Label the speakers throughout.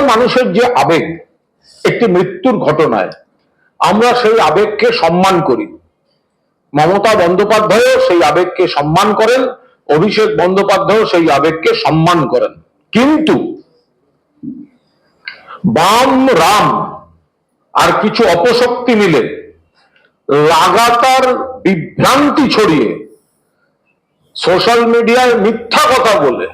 Speaker 1: সাধারণ মানুষের যে আবেগ, একটি মৃত্যুর ঘটনায় আমরা সেই আবেগকে সম্মান করি। মমতা বন্দ্যোপাধ্যায়ও সেই আবেগকে সম্মান করেন, অভিষেক বন্দ্যোপাধ্যায়ও সেই আবেগকে সম্মান করেন। কিন্তু বাম, রাম আর কিছু অপশক্তি মিলে লাগাতার বিভ্রান্তি ছড়িয়ে সোশ্যাল মিডিয়ায় মিথ্যা কথা বলে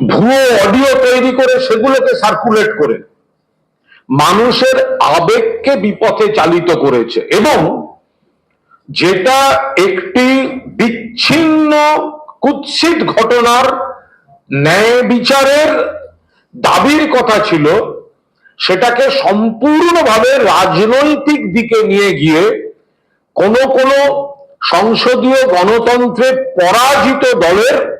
Speaker 1: ভুয়ো অডিও তৈরি করে সেগুলোকে সার্কুলেট করে। মানুষের আবেগকে বিপথে চালিত করেছে এবং যেটা একটি বিচ্ছিন্ন, কুৎসিত ঘটনার ন্যায় বিচারের দাবির কথা ছিল, সেটাকে সম্পূর্ণভাবে রাজনৈতিক দিকে নিয়ে গিয়ে কোন কোন সংসদীয় গণতন্ত্রে পরাজিত দলের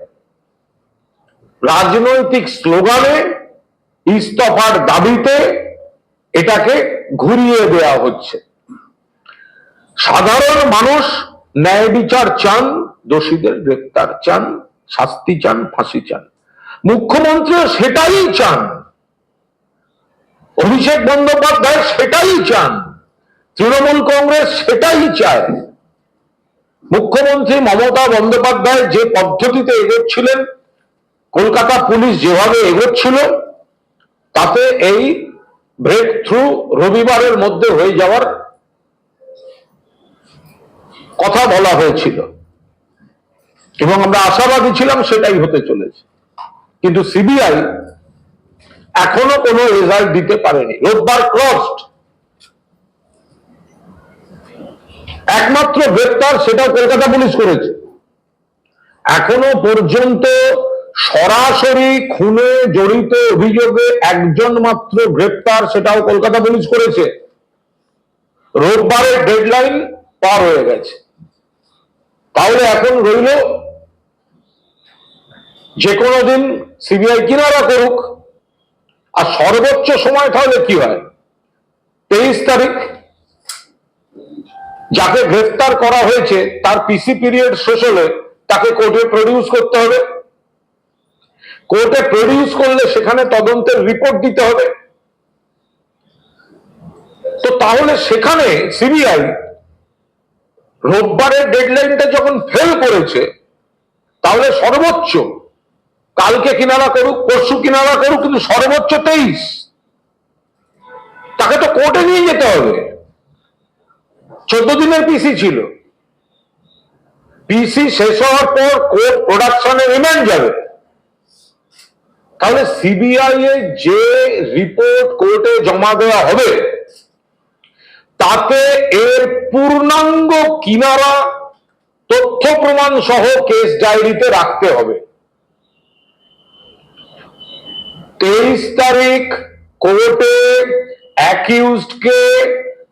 Speaker 1: রাজনৈতিক স্লোগানে ইস্তফার দাবিতে এটাকে ঘুরিয়ে দেয়া হচ্ছে। সাধারণ মানুষ ন্যায় বিচার চান, দোষীদের গ্রেপ্তার চান, শাস্তি চান, ফাঁসি চান। মুখ্যমন্ত্রীও সেটাই চান। অভিষেক বন্দ্যোপাধ্যায় সেটাই চান। তৃণমূল কংগ্রেস সেটাই চায়। মুখ্যমন্ত্রী মমতা বন্দ্যোপাধ্যায় যে পদ্ধতিতে এগোচ্ছিলেন কলকাতা পুলিশ যেভাবে এগোচ্ছিল, তাতে এই ব্রেক থ্রু রবিবারের মধ্যে হয়ে যাওয়ার কথা বলা হয়েছিল। এবং আমরা আশাবাদী ছিলাম সেটাই হতে চলেছে। কিন্তু সিবিআই এখনও কোনো রেজাল্ট দিতে পারেনি। রোববার ক্রসড একমাত্র গ্রেপ্তার সেটাও কলকাতা পুলিশ করেছে। এখনও পর্যন্ত সরাসরি খুনে জড়িত অভিযোগে একজন মাত্র গ্রেপ্তার, সেটাও কলকাতা পুলিশ করেছে। রোববারের ডেডলাইন পার হয়ে গেছে। তাহলে এখন রইল যে কোনো দিন সিবিআই কিনারা করুক, আর সর্বোচ্চ সময় তাহলে কি হয়? তেইশ তারিখ, যাকে গ্রেফতার করা হয়েছে, তার পিসি পিরিয়ড শেষ হলে তাকে কোর্টে প্রডিউস করতে হবে। কোর্টে প্রডিউস করলে সেখানে তদন্তের রিপোর্ট দিতে হবে। তো তাহলে সেখানে সিবিআই রোববারের ডেডলাইনটা যখন ফেল করেছে, তাহলে সর্বোচ্চ কালকে কিনারা করুক, পরশু কিনারা করুক, কিন্তু সর্বোচ্চ তেইশ। তাকে তো কোর্টে নিয়ে যেতে হবে। চোদ্দ দিনের পিসি ছিল। পিসি শেষ হওয়ার পর কোর্ট প্রোডাকশনে রিমান্ড যাবে। তাহলে সিবিআই এর যে রিপোর্ট কোর্টে জমা দেওয়া হবে, তাতে এর পূর্ণাঙ্গ কিনারা, তথ্য প্রমাণ সহ কেস ডায়েরিতে রাখতে হবে। তেইশ তারিখ কোর্টে অ্যাকিউজডকে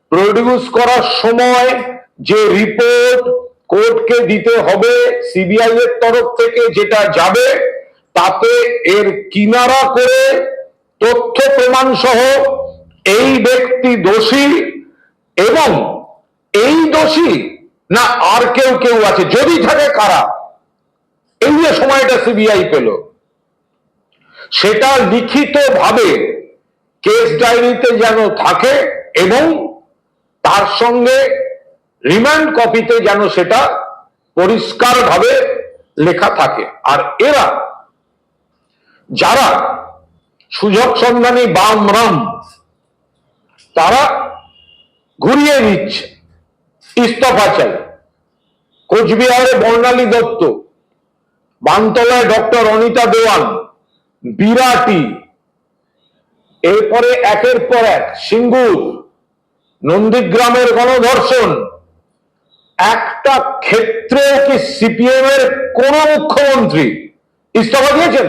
Speaker 1: প্রডিউস করার সময় যে রিপোর্ট কোর্টকে দিতে হবে সিবিআই এর তরফ থেকে যেটা যাবে তাতে এর কিনারা করে তথ্য প্রমাণ সহ এই ব্যক্তি দোষী এবং এই দোষী না আর কেউ কেউ আছে, যদি থাকে কারা? এই যে সময়টা সিবিআই পেল। সেটা লিখিত ভাবে কেস ডায়েরিতে যেন থাকে এবং তার সঙ্গে রিমান্ড কপিতে যেন সেটা পরিষ্কারভাবে লেখা থাকে। আর এরা যারা সুযোগ সন্ধানী বাম রাম তারা ঘুরিয়ে নিচ্ছে, ইস্তফা চাই। কোচবিহারে বর্ণালী দত্ত, বানতলায় ডক্টর অনিতা দেওয়ান বিরাটি, এরপরে একের পর এক সিঙ্গুর, নন্দীগ্রামের গণধর্ষণ। একটা ক্ষেত্রে কি সিপিএম এর কোন মুখ্যমন্ত্রী ইস্তফা দিয়েছেন?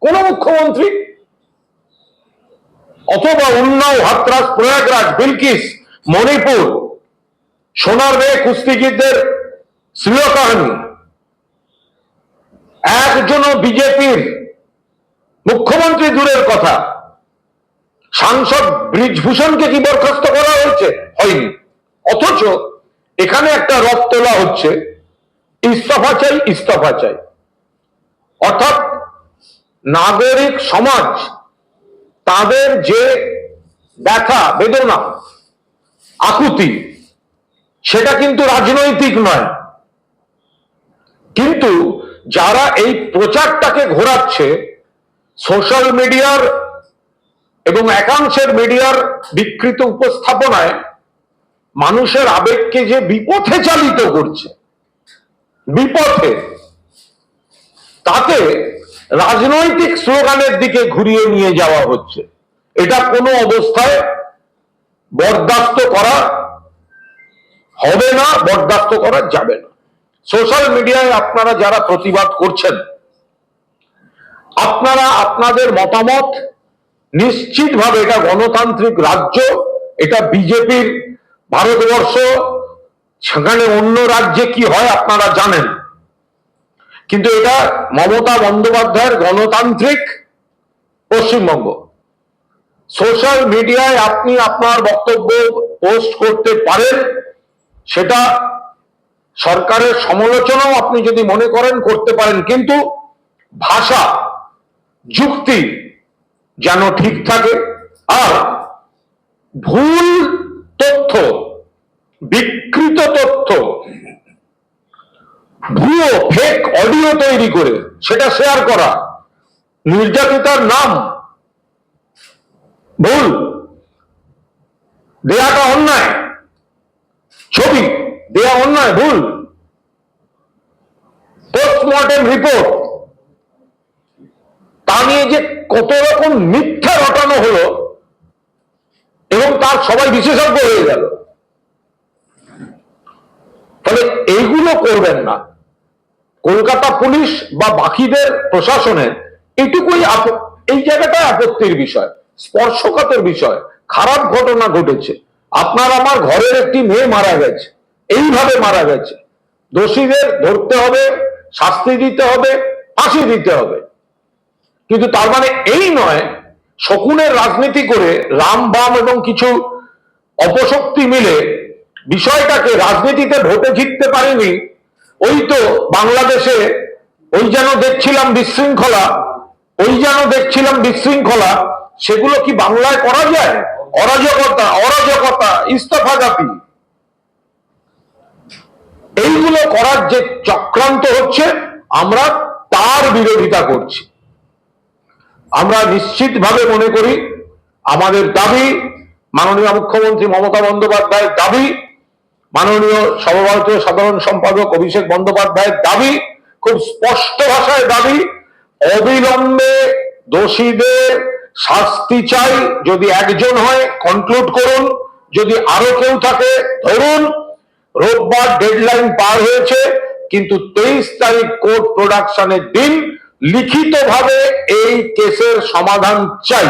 Speaker 1: কোন মুখ্যমন্ত্রী অথবা উন্নাও, হাতরাস, প্রয়াগরাজ, বিলকিস, মণিপুর, সোনার রে কুস্তিগীরদের শ্রীয় কাহিনী একজনও বিজেপির মুখ্যমন্ত্রী দূরের কথা। সাংসদ ব্রিজভূষণকে কি বরখাস্ত করা হয়েছে? হয়নি। অথচ এখানে একটা রথ তোলা হচ্ছে, ইস্তফা চাই ইস্তফা চাই। অর্থাৎ নাগরিক সমাজ, তাদের যে ব্যথা, বেদনা, আকুতি, সেটা কিন্তু রাজনৈতিক নয়। কিন্তু যারা এই প্রচারটাকে ঘোরাচ্ছে, সোশ্যাল মিডিয়ার এবং একাংশের মিডিয়ার বিকৃত উপস্থাপনায়, মানুষের আবেগকে যে বিপথে চালিত করছে, বিপথে, তাতে রাজনৈতিক স্লোগানের দিকে ঘুরিয়ে নিয়ে যাওয়া হচ্ছে। এটা কোনো অবস্থায় বরদাস্ত করা হবে না, বরদাস্ত করা যাবে না। সোশ্যাল মিডিয়ায় আপনারা যারা প্রতিবাদ করছেন, আপনারা আপনাদের মতামত, নিশ্চিতভাবে এটা গণতান্ত্রিক রাজ্য, এটা বিজেপির ভারতবর্ষ, সেখানে অন্য রাজ্যে কি হয় আপনারা জানেন। কিন্তু এটা মমতা বন্দ্যোপাধ্যায়ের গণতান্ত্রিক পশ্চিমবঙ্গ। সোশ্যাল মিডিয়ায় আপনি আপনার বক্তব্য পোস্ট করতে পারেন, সেটা সরকারের সমালোচনাও আপনি যদি মনে করেন করতে পারেন, কিন্তু ভাষা, যুক্তি যেন ঠিক থাকে আর ভুল তথ্য, বিকৃত তথ্য ভুয়ো ফেক অডিও তৈরি করে, সেটা শেয়ার করা। নির্যাতিতার নাম। ভুল। দেয়াটা অন্যায়। ছবি, দেয়া অন্যায়, ভুল। পোস্টমর্টেম রিপোর্ট তা নিয়ে যে কত রকম মিথ্যা রটানো হলো, এবং তার সবাই বিশেষজ্ঞ হয়ে গেল। ফলে এইগুলো করবেন না। কলকাতা পুলিশ বা বাকিদের প্রশাসনের এটুকুই এই জায়গাটা আপত্তির বিষয়, স্পর্শকাতর বিষয়, খারাপ ঘটনা ঘটেছে। আপনার আমার ঘরের একটি মেয়ে মারা গেছে, এইভাবে মারা গেছে। দোষীদের ধরতে হবে, শাস্তি দিতে হবে, ফাঁসি দিতে হবে। কিন্তু তার মানে এই নয়, শকুনের রাজনীতি করে রাম, বাম এবং কিছু অপশক্তি মিলে বিষয়টাকে রাজনীতিতে ভোটে জিততে পারেনি ওই তো বাংলাদেশে, ওই যেন দেখছিলাম বিশৃঙ্খলা, ওই যেন দেখছিলাম বিশৃঙ্খলা, সেগুলো কি বাংলায় করা যায়? অরাজকতা অরাজকতা ইস্তফা জাতি এইগুলো করার যে চক্রান্ত হচ্ছে, আমরা তার বিরোধিতা করছি। আমরা নিশ্চিতভাবে মনে করি, আমাদের দাবি, মাননীয় মুখ্যমন্ত্রী মমতা বন্দ্যোপাধ্যায়ের দাবি মাননীয় সর্বভারতীয় সাধারণ সম্পাদক অভিষেক বন্দ্যোপাধ্যায়ের দাবি, খুব স্পষ্ট ভাষায় দাবি, অবিলম্বে দোষীদের শাস্তি চাই, যদি একজন হয় কনক্লুড করুন, যদি আরও কেউ থাকে, ধরুন, রোববার ডেডলাইন পার হয়েছে, কিন্তু তেইশ তারিখ কোর্ট প্রোডাকশনের দিন লিখিতভাবে এই কেসের সমাধান চাই।